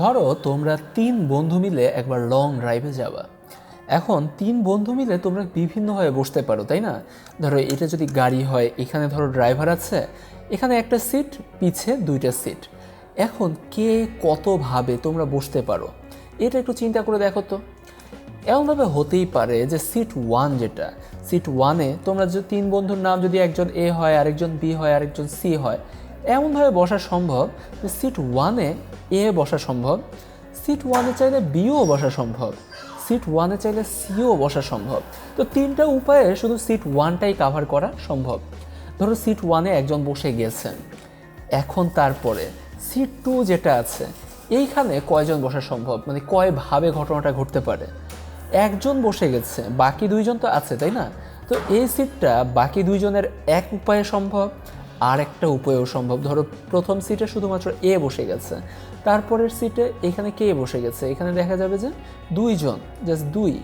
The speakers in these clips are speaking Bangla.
ধরো তোমরা তিন বন্ধু মিলে একবার লং ড্রাইভে যাবা। এখন তিন বন্ধু মিলে তোমরা বিভিন্নভাবে বসতে পারো, তাই না? ধরো এটা যদি গাড়ি হয়, এখানে ধরো ড্রাইভার আছে, এখানে একটা সিট পিছে দুইটা সিট এখন কে কতভাবে তোমরা বসতে পারো, এটা একটু চিন্তা করে দেখো তো। এমনভাবে হতেই পারে যে সিট ওয়ান যেটা সিট ওয়ানে তোমরা যে তিন বন্ধুর নাম যদি একজন এ হয়, আরেকজন বি হয়, আরেকজন সি হয় এমনভাবে বসা সম্ভব যে সিট ওয়ানে এ বসা সম্ভব সিট ওয়ানে চাইলে বিও বসা সম্ভব সিট ওয়ানে চাইলে সিও বসা সম্ভব। তো তিনটা উপায়ে শুধু সিট ওয়ানটাই কাভার করা সম্ভব। ধরো সিট ওয়ানে একজন বসে গিয়েছেন। এখন তারপরে সিট টু যেটা আছে, এইখানে কয়জন বসা সম্ভব? মানে কয়ভাবে ঘটনাটা ঘটতে পারে? একজন বসে গেছে, বাকি দুইজন তো আছে, তাই না? তো এই সিটটা বাকি দুইজনের এক উপায়ে সম্ভব আর একটা উপায়েও সম্ভব। ধরো, প্রথম সিটে শুধুমাত্র এ বসে গেছে। তারপরের সিটে এখানে কে বসে গেছে? এখানে দেখা যাবে যে দুইজন জাস্ট দুই।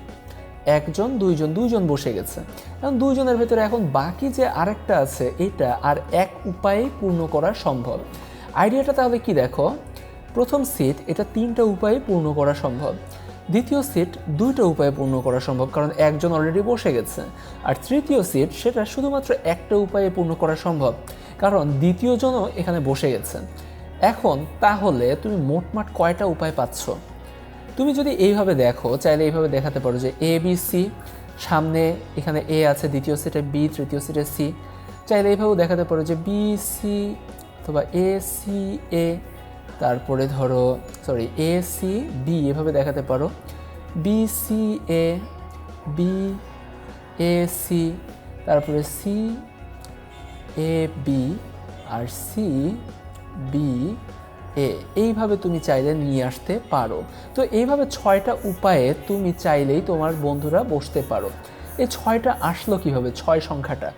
একজন, দুইজন দুইজন বসে গেছে। এখন দুইজনের ভেতরে এখন বাকি যে আরেকটা আছে, এটা আর এক উপায়ে পূর্ণ করা সম্ভব। আইডিয়াটা তাহলে কি দেখো? প্রথম সিট এটা তিনটা উপায়ে পূর্ণ করা সম্ভব। দ্বিতীয় সিট দুইটা উপায়ে পূর্ণ করা সম্ভব, কারণ একজন অলরেডি বসে গেছে। আর তৃতীয় সিট সেটা শুধুমাত্র একটা উপায়ে পূর্ণ করা সম্ভব। কারণ দ্বিতীয়জনও এখানে বসে গেছেন। এখন তাহলে তুমি মোটমাট কয়টা উপায় পাচ্ছ? তুমি যদি এইভাবে দেখো, চাইলে এইভাবে দেখাতে পারো যে এ বি সি সামনে এখানে এ আছে, দ্বিতীয় সিটে বি তৃতীয় সিটে সি চাইলে এইভাবেও দেখাতে পারো যে বি সি অথবা এ সি এ তারপরে ধরো সরি এ সি বি এভাবে দেখাতে পারো। B C A B A C তারপরে সি এ বি আর সি বি এ এইভাবে তুমি চাইলে নিয়ে আসতে পারো। তো এইভাবে ছয়টা উপায়ে তুমি চাইলেই তোমার বন্ধুরা বসতে পারো। এই ছয়টা আসলো কীভাবে? ছয় সংখ্যাটা।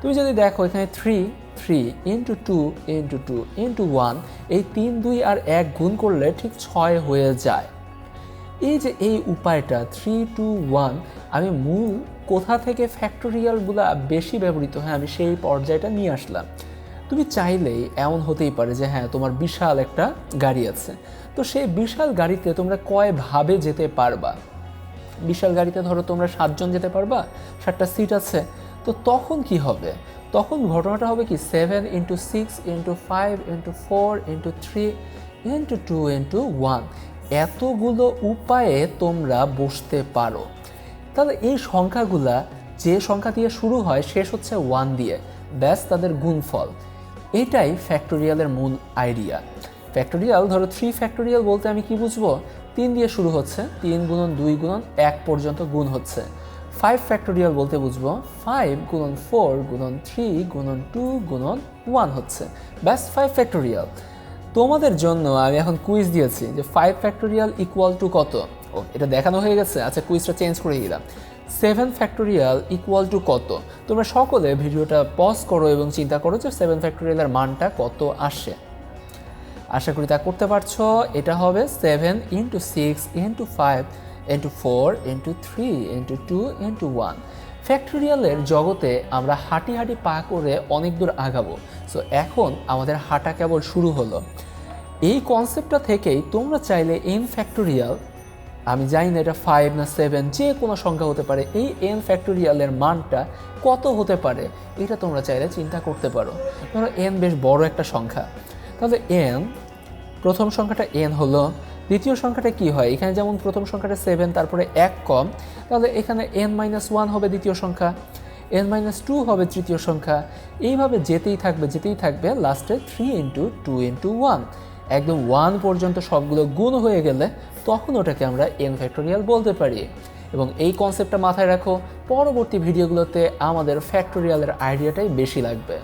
তুমি যদি দেখো এখানে three three into two into two into one এই তিন, দুই আর এক গুণ করলে ঠিক ছয় হয়ে যায়। এই যে এই উপায়টা থ্রি টু ওয়ান আমি মূল কোথা থেকে ফ্যাক্টোরিয়ালগুলো বেশি ব্যবহৃত? হয়, আমি সেই পর্যায়টা নিয়ে আসলাম। তুমি চাইলেই এমন হতেই পারে যে হ্যাঁ তোমার বিশাল একটা গাড়ি আছে। তো সেই বিশাল গাড়িতে তোমরা কয়ভাবে যেতে পারবা? বিশাল গাড়িতে ধরো তোমরা সাতজন যেতে পারবা, সাতটা সিট আছে। তো তখন কি হবে? তখন ঘটনাটা হবে কি seven into six into five into four into three into two into one এতগুলো উপায়ে তোমরা বসতে পারো। তাহলে এই সংখ্যাগুলা যে সংখ্যা দিয়ে শুরু হয়, শেষ হচ্ছে ওয়ান দিয়ে। ব্যাস, তাদের গুণফল। এটাই ফ্যাক্টোরিয়ালের মূল আইডিয়া ফ্যাক্টোরিয়াল ধরো থ্রি ফ্যাক্টোরিয়াল বলতে আমি কি বুঝব? তিন দিয়ে শুরু হচ্ছে, তিন গুণন দুই গুণন এক পর্যন্ত গুণ হচ্ছে। ফাইভ ফ্যাক্টোরিয়াল বলতে বুঝব ফাইভ গুণন ফোর গুণন থ্রি গুণন টু গুণন ওয়ান হচ্ছে। ব্যাস ফাইভ ফ্যাক্টোরিয়াল তোমাদের জন্য আমি এখন কুইজ দিয়েছি যে ফাইভ ফ্যাক্টোরিয়াল ইকুয়াল টু কত? ও, এটা দেখানো হয়ে গেছে। আচ্ছা কুইজটা চেঞ্জ করে দিলাম। সেভেন ফ্যাক্টোরিয়াল ইকুয়াল টু কত? তোমরা সকলে ভিডিওটা পজ করো এবং চিন্তা করো যে সেভেন ফ্যাক্টোরিয়ালের মানটা কত আসে। আশা করি তা করতে পারছ। এটা হবে seven into six into five into four into three into two into one ফ্যাক্টোরিয়ালের জগতে আমরা হাঁটি হাঁটি পা করে অনেক দূর আগাবো। সো এখন আমাদের হাঁটা কেবল শুরু হলো। এই কনসেপ্টটা থেকেই তোমরা চাইলে এন ফ্যাক্টোরিয়াল আমি জানি না এটা ফাইভ না সেভেন যে কোনো সংখ্যা হতে পারে। এই এন ফ্যাক্টোরিয়ালের মানটা কত হতে পারে, এটা তোমরা চাইলে চিন্তা করতে পারো। ধরো এন বেশ বড় একটা সংখ্যা। তাহলে এন প্রথম সংখ্যাটা এন হলো, দ্বিতীয় সংখ্যাটা কি হয়? এখানে যেমন প্রথম সংখ্যাটা সেভেন তারপরে এক কম, তাহলে এখানে এন মাইনাস ওয়ান হবে দ্বিতীয় সংখ্যা এন মাইনাস টু হবে তৃতীয় সংখ্যা। এইভাবে যেতেই থাকবে যেতেই থাকবে লাস্টে three into two into one একদম ওয়ান পর্যন্ত সবগুলো গুণ হয়ে গেলে তখন ওটাকে আমরা এন ফ্যাক্টোরিয়াল বলতে পারি। এবং এই কনসেপ্টটা মাথায় রাখো, পরবর্তী ভিডিওগুলোতে আমাদের ফ্যাক্টোরিয়ালের আইডিয়াটাই বেশি লাগবে।